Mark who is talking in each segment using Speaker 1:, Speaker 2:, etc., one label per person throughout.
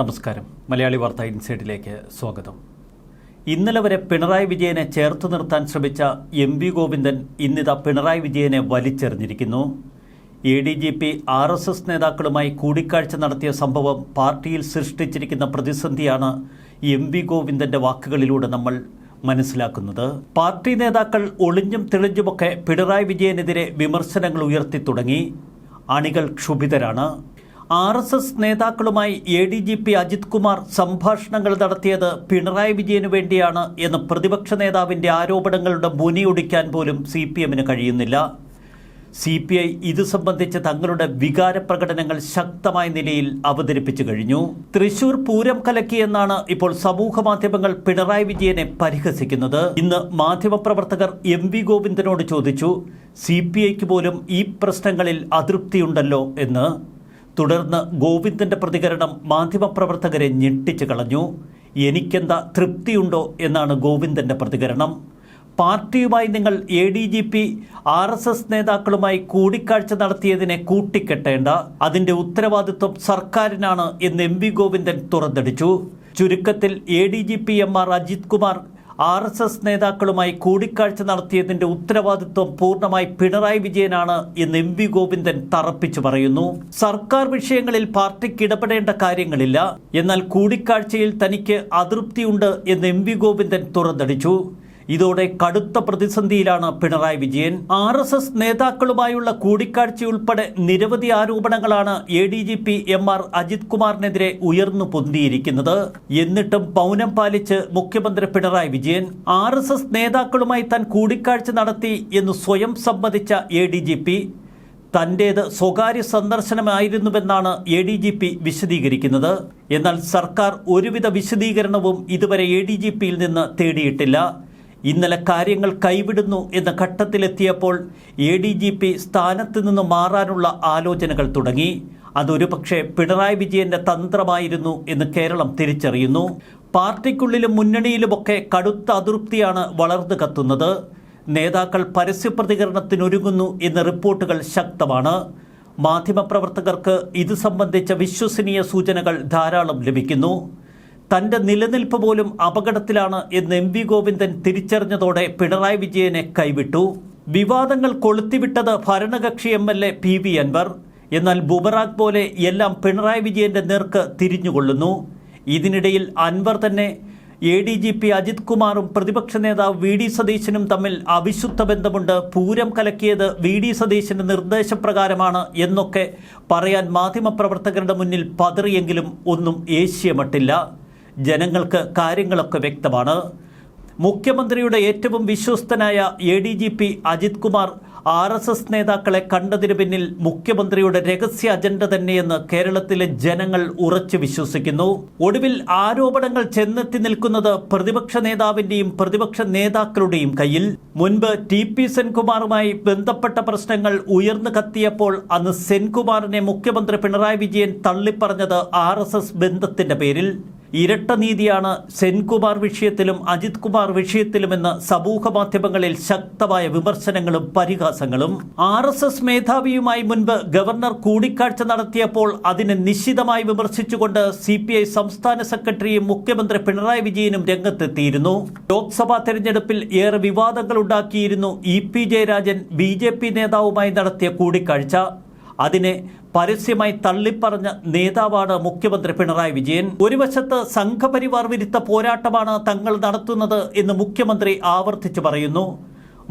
Speaker 1: നമസ്കാരം. മലയാളി വാർത്ത ഇൻസൈഡിലേക്ക് സ്വാഗതം. ഇന്നലെ വരെ പിണറായി വിജയനെ ചേർത്ത് നിർത്താൻ ശ്രമിച്ച എം വി ഗോവിന്ദൻ ഇന്നിതാ പിണറായി വിജയനെ വലിച്ചെറിഞ്ഞിരിക്കുന്നു. A D G P R S S നേതാക്കളുമായി കൂടിക്കാഴ്ച നടത്തിയ സംഭവം പാർട്ടിയിൽ സൃഷ്ടിച്ചിരിക്കുന്ന പ്രതിസന്ധിയാണ് എം വി ഗോവിന്ദന്റെ വാക്കുകളിലൂടെ നമ്മൾ മനസ്സിലാക്കുന്നത്. പാർട്ടി നേതാക്കൾ ഒളിഞ്ഞും തെളിഞ്ഞുമൊക്കെ പിണറായി വിജയനെതിരെ വിമർശനങ്ങൾ ഉയർത്തി തുടങ്ങി. അണികൾ ക്ഷുഭിതരാണ്. ആർ എസ് എസ് നേതാക്കളുമായി A D G P Ajith Kumar സംഭാഷണങ്ങൾ നടത്തിയത് പിണറായി വിജയനു വേണ്ടിയാണ് എന്ന് പ്രതിപക്ഷ നേതാവിന്റെ ആരോപണങ്ങളുടെ മുനിയൊടിക്കാൻ പോലും സി പി എമ്മിന് കഴിയുന്നില്ല. സി പി ഐ ഇത് സംബന്ധിച്ച് തങ്ങളുടെ വികാര പ്രകടനങ്ങൾ ശക്തമായ നിലയിൽ അവതരിപ്പിച്ചു കഴിഞ്ഞു. തൃശൂർ പൂരം കലക്കിയെന്നാണ് ഇപ്പോൾ സമൂഹ മാധ്യമങ്ങൾ പിണറായി വിജയനെ പരിഹസിക്കുന്നത്. ഇന്ന് മാധ്യമപ്രവർത്തകർ എം വി ഗോവിന്ദനോട് ചോദിച്ചു സി പി ഐക്ക് പോലും ഈ പ്രശ്നങ്ങളിൽ അതൃപ്തിയുണ്ടല്ലോ? എന്ന്. തുടർന്ന് ഗോവിന്ദന്റെ പ്രതികരണം മാധ്യമപ്രവർത്തകരെ ഞെട്ടിച്ചു കളഞ്ഞു. എനിക്കെന്താ തൃപ്തിയുണ്ടോ എന്നാണ് ഗോവിന്ദന്റെ പ്രതികരണം. പാർട്ടിയുമായി നിങ്ങൾ A D G P R S S നേതാക്കളുമായി കൂടിക്കാഴ്ച നടത്തിയതിനെ കൂട്ടിക്കെട്ടേണ്ട. അതിന്റെ ഉത്തരവാദിത്വം സർക്കാരിനാണ് എന്ന് എം വി ഗോവിന്ദൻ തുറന്നടിച്ചു. ചുരുക്കത്തിൽ A D G P M R Ajith Kumar R S S നേതാക്കളുമായി കൂടിക്കാഴ്ച നടത്തിയതിന്റെ ഉത്തരവാദിത്വം പൂർണമായി പിണറായി വിജയനാണ് എന്ന് എം വി ഗോവിന്ദൻ തറപ്പിച്ചു പറയുന്നു. സർക്കാർ വിഷയങ്ങളിൽ പാർട്ടിക്ക് ഇടപെടേണ്ട കാര്യങ്ങളില്ല. എന്നാൽ കൂടിക്കാഴ്ചയിൽ തനിക്ക് അതൃപ്തിയുണ്ട് എന്ന് എം വി ഗോവിന്ദൻ തുറന്നടിച്ചു. ഇതോടെ കടുത്ത പ്രതിസന്ധിയിലാണ് Pinarayi Vijayan. R S S നേതാക്കളുമായുള്ള കൂടിക്കാഴ്ചയുൾപ്പെടെ നിരവധി ആരോപണങ്ങളാണ് A D G P M R Ajith കുമാറിനെതിരെ ഉയർന്നു പൊന്തിയിരിക്കുന്നത്. എന്നിട്ടും പൗനം പാലിച്ച് മുഖ്യമന്ത്രി Pinarayi Vijayan R S S നേതാക്കളുമായി താൻ കൂടിക്കാഴ്ച നടത്തി എന്ന് സ്വയം സമ്മതിച്ച എ ഡി ജി പി. തന്റേത് സ്വകാര്യ സന്ദർശനമായിരുന്നുവെന്നാണ് എ ഡി ജി പി വിശദീകരിക്കുന്നത്. എന്നാൽ സർക്കാർ ഒരുവിധ വിശദീകരണവും ഇതുവരെ എ ഡി ജി പിയിൽ നിന്ന് തേടിയിട്ടില്ല. ഇന്നലെ കാര്യങ്ങൾ കൈവിടുന്നു എന്ന ഘട്ടത്തിലെത്തിയപ്പോൾ എ ഡി ജി പി സ്ഥാനത്ത് നിന്ന് മാറാനുള്ള ആലോചനകൾ തുടങ്ങി. അതൊരു പക്ഷേ പിണറായി വിജയന്റെ തന്ത്രമായിരുന്നു എന്ന് കേരളം തിരിച്ചറിയുന്നു. പാർട്ടിക്കുള്ളിലും മുന്നണിയിലുമൊക്കെ കടുത്ത അതൃപ്തിയാണ് വളർന്നു കത്തുന്നത്. നേതാക്കൾ പരസ്യപ്രതികരണത്തിനൊരുങ്ങുന്നു എന്ന റിപ്പോർട്ടുകൾ ശക്തമാണ്. മാധ്യമപ്രവർത്തകർക്ക് ഇത് സംബന്ധിച്ച വിശ്വസനീയ സൂചനകൾ ധാരാളം ലഭിക്കുന്നു. തന്റെ നിലനിൽപ്പ് പോലും അപകടത്തിലാണ് എന്ന് എം വി ഗോവിന്ദൻ തിരിച്ചറിഞ്ഞതോടെ പിണറായി വിജയനെ കൈവിട്ടു. വിവാദങ്ങൾ കൊളുത്തിവിട്ടത് ഭരണകക്ഷി M L A P V Anvar. എന്നാൽ ബുബറാഖ് പോലെ എല്ലാം പിണറായി വിജയന്റെ നേർക്ക് തിരിഞ്ഞുകൊള്ളുന്നു. ഇതിനിടയിൽ അൻവർ തന്നെ A D G P Ajith കുമാറും പ്രതിപക്ഷ നേതാവ് വി ഡി സതീശനും തമ്മിൽ അവിശുദ്ധ ബന്ധമുണ്ട്. പൂരം കലക്കിയത് വി ഡി സതീശന്റെ നിർദ്ദേശപ്രകാരമാണ് എന്നൊക്കെ പറയാൻ മാധ്യമപ്രവർത്തകരുടെ മുന്നിൽ പതറിയെങ്കിലും ഒന്നും ഏഷ്യമട്ടില്ല. ജനങ്ങൾക്ക് കാര്യങ്ങളൊക്കെ വ്യക്തമാണ്. മുഖ്യമന്ത്രിയുടെ ഏറ്റവും വിശ്വസ്തനായ A D G P Ajith Kumar R S S നേതാക്കളെ കണ്ടതിന് പിന്നിൽ മുഖ്യമന്ത്രിയുടെ രഹസ്യ അജണ്ട തന്നെയെന്ന് കേരളത്തിലെ ജനങ്ങൾ ഉറച്ചു വിശ്വസിക്കുന്നു. ഒടുവിൽ ആരോപണങ്ങൾ ചെന്നെത്തി നിൽക്കുന്നത് പ്രതിപക്ഷ നേതാവിന്റെയും പ്രതിപക്ഷ നേതാക്കളുടെയും കയ്യിൽ. മുൻപ് ടി പി സെൻകുമാറുമായി ബന്ധപ്പെട്ട പ്രശ്നങ്ങൾ ഉയർന്നു കത്തിയപ്പോൾ അന്ന് സെൻകുമാറിനെ മുഖ്യമന്ത്രി പിണറായി വിജയൻ തള്ളിപ്പറഞ്ഞത് ആർ ബന്ധത്തിന്റെ പേരിൽ. ഇരട്ട നീതിയാണ് സെൻകുമാർ വിഷയത്തിലും അജിത് കുമാർ വിഷയത്തിലുമെന്ന് സമൂഹ മാധ്യമങ്ങളിൽ ശക്തമായ വിമർശനങ്ങളും പരിഹാസങ്ങളും. ആർ എസ് എസ് മേധാവിയുമായി മുൻപ് ഗവർണർ കൂടിക്കാഴ്ച നടത്തിയപ്പോൾ അതിനെ നിശ്ചിതമായി വിമർശിച്ചുകൊണ്ട് സി പി ഐ സംസ്ഥാന സെക്രട്ടറിയും മുഖ്യമന്ത്രി പിണറായി വിജയനും രംഗത്തെത്തിയിരുന്നു. ലോക്സഭാ തെരഞ്ഞെടുപ്പിൽ ഏറെ വിവാദങ്ങൾ ഉണ്ടാക്കിയിരുന്നു E P Jayarajan B J P നേതാവുമായി നടത്തിയ കൂടിക്കാഴ്ച. അതിനെ പരസ്യമായി തള്ളിപ്പറഞ്ഞ നേതാവാണ് മുഖ്യമന്ത്രി പിണറായി വിജയൻ. ഒരു വശത്ത് സംഘപരിവാർ വിരുദ്ധ പോരാട്ടമാണ് തങ്ങൾ നടത്തുന്നത് എന്ന് മുഖ്യമന്ത്രി ആവർത്തിച്ചു പറയുന്നു.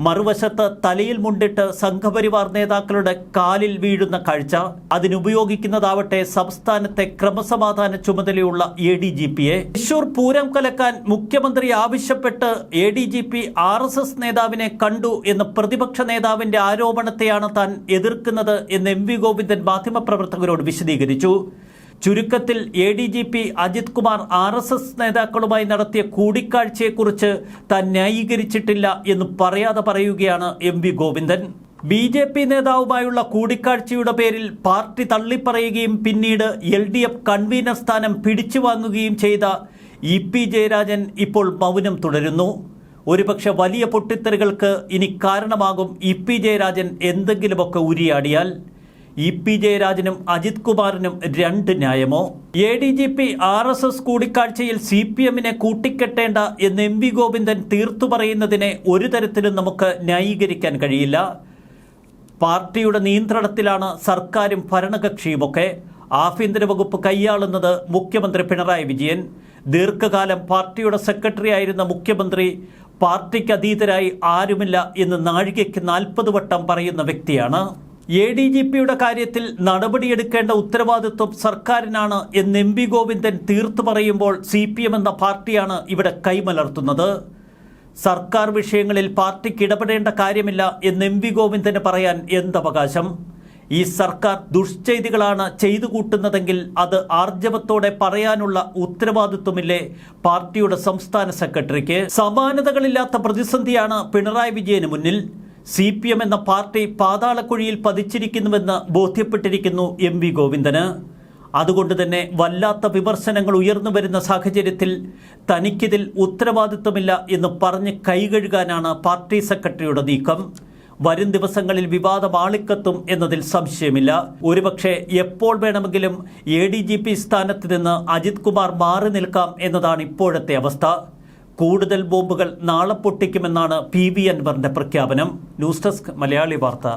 Speaker 1: മറുവശത്ത് തലയിൽ മുണ്ടിട്ട് സംഘപരിവാർ നേതാക്കളുടെ കാലിൽ വീഴുന്ന കാഴ്ച അതിനുപയോഗിക്കുന്നതാവട്ടെ സംസ്ഥാനത്തെ ക്രമസമാധാന ചുമതലയുള്ള എ ഡി ജി പിയെ തൃശൂർ പൂരം കലക്കാൻ മുഖ്യമന്ത്രി ആവശ്യപ്പെട്ട് A D G P R S S നേതാവിനെ കണ്ടു എന്ന പ്രതിപക്ഷ നേതാവിന്റെ ആരോപണത്തെയാണ് താൻ എതിർക്കുന്നത് എന്ന് എം വി ഗോവിന്ദൻ മാധ്യമപ്രവർത്തകരോട് വിശദീകരിച്ചു. ചുരുക്കത്തിൽ A D G P Ajith Kumar R S S നേതാക്കളുമായി നടത്തിയ കൂടിക്കാഴ്ചയെക്കുറിച്ച് താൻ ന്യായീകരിച്ചിട്ടില്ല എന്ന് പറയാതെ പറയുകയാണ് M V Govindan. B J P നേതാവുമായുള്ള കൂടിക്കാഴ്ചയുടെ പേരിൽ പാർട്ടി തള്ളിപ്പറയുകയും പിന്നീട് എൽ ഡി എഫ് കൺവീനർ സ്ഥാനം പിടിച്ചു വാങ്ങുകയും ചെയ്ത ഇ പി ജയരാജൻ ഇപ്പോൾ മൗനം തുടരുന്നു. ഒരുപക്ഷെ വലിയ പൊട്ടിത്തെറികൾക്ക് ഇനി കാരണമാകും ഇ പി ജയരാജൻ എന്തെങ്കിലുമൊക്കെ ഉരിയാടിയാൽ. ഇ പി ജയരാജനും അജിത് കുമാറിനും രണ്ട് ന്യായമോ? A D G P R S S കൂടിക്കാഴ്ചയിൽ സി പി എമ്മിനെ കൂട്ടിക്കെട്ടേണ്ട എന്ന് എം വി ഗോവിന്ദൻ തീർത്തു പറയുന്നതിനെ ഒരു തരത്തിലും നമുക്ക് ന്യായീകരിക്കാൻ കഴിയില്ല. പാർട്ടിയുടെ നിയന്ത്രണത്തിലാണ് സർക്കാരും ഭരണകക്ഷിയുമൊക്കെ. ആഭ്യന്തര വകുപ്പ് കൈയാളുന്നത് മുഖ്യമന്ത്രി പിണറായി വിജയൻ. ദീർഘകാലം പാർട്ടിയുടെ സെക്രട്ടറി ആയിരുന്ന മുഖ്യമന്ത്രി പാർട്ടിക്ക് അതീതരായി ആരുമില്ല എന്ന് നാഴികയ്ക്ക് നാൽപ്പത് വട്ടം പറയുന്ന വ്യക്തിയാണ്. എ ഡി ജി പിയുടെ കാര്യത്തിൽ നടപടിയെടുക്കേണ്ട ഉത്തരവാദിത്വം സർക്കാരിനാണ് എന്ന് എം വി ഗോവിന്ദൻ തീർത്തു പറയുമ്പോൾ സി പി എം എന്ന പാർട്ടിയാണ് ഇവിടെ കൈമലർത്തുന്നത്. സർക്കാർ വിഷയങ്ങളിൽ പാർട്ടിക്ക് ഇടപെടേണ്ട കാര്യമില്ല എന്ന് എം വി ഗോവിന്ദന് പറയാൻ എന്തവകാശം? ഈ സർക്കാർ ദുഷ്ചെയ്തികളാണ് ചെയ്തു കൂട്ടുന്നതെങ്കിൽ അത് ആർജവത്തോടെ പറയാനുള്ള ഉത്തരവാദിത്വമില്ലേ പാർട്ടിയുടെ സംസ്ഥാന സെക്രട്ടറിക്ക്? സമാനതകളില്ലാത്ത പ്രതിസന്ധിയാണ് പിണറായി വിജയന് മുന്നിൽ. സി പി എം എന്ന പാർട്ടി പാതാളക്കുഴിയിൽ പതിച്ചിരിക്കുന്നുവെന്ന് ബോധ്യപ്പെട്ടിരിക്കുന്നു എം വി ഗോവിന്ദന്. അതുകൊണ്ട് തന്നെ വല്ലാത്ത വിമർശനങ്ങൾ ഉയർന്നു വരുന്ന സാഹചര്യത്തിൽ തനിക്കിതിൽ ഉത്തരവാദിത്വമില്ല എന്ന് പറഞ്ഞ് കൈകഴുകാനാണ് പാർട്ടി സെക്രട്ടറിയുടെ നീക്കം. വരും ദിവസങ്ങളിൽ വിവാദം ആളിക്കത്തും എന്നതിൽ സംശയമില്ല. ഒരുപക്ഷെ എപ്പോൾ വേണമെങ്കിലും എ ഡി ജി പി സ്ഥാനത്ത് നിന്ന് അജിത് കുമാർ മാറി നിൽക്കാം എന്നതാണ് ഇപ്പോഴത്തെ അവസ്ഥ. കൂടുതൽ ബോംബുകൾ നാളെ പൊട്ടിക്കുമെന്നാണ് പി വി അൻവറിന്റെ പ്രഖ്യാപനം. ന്യൂസ് ഡെസ്ക് മലയാളി വാർത്ത.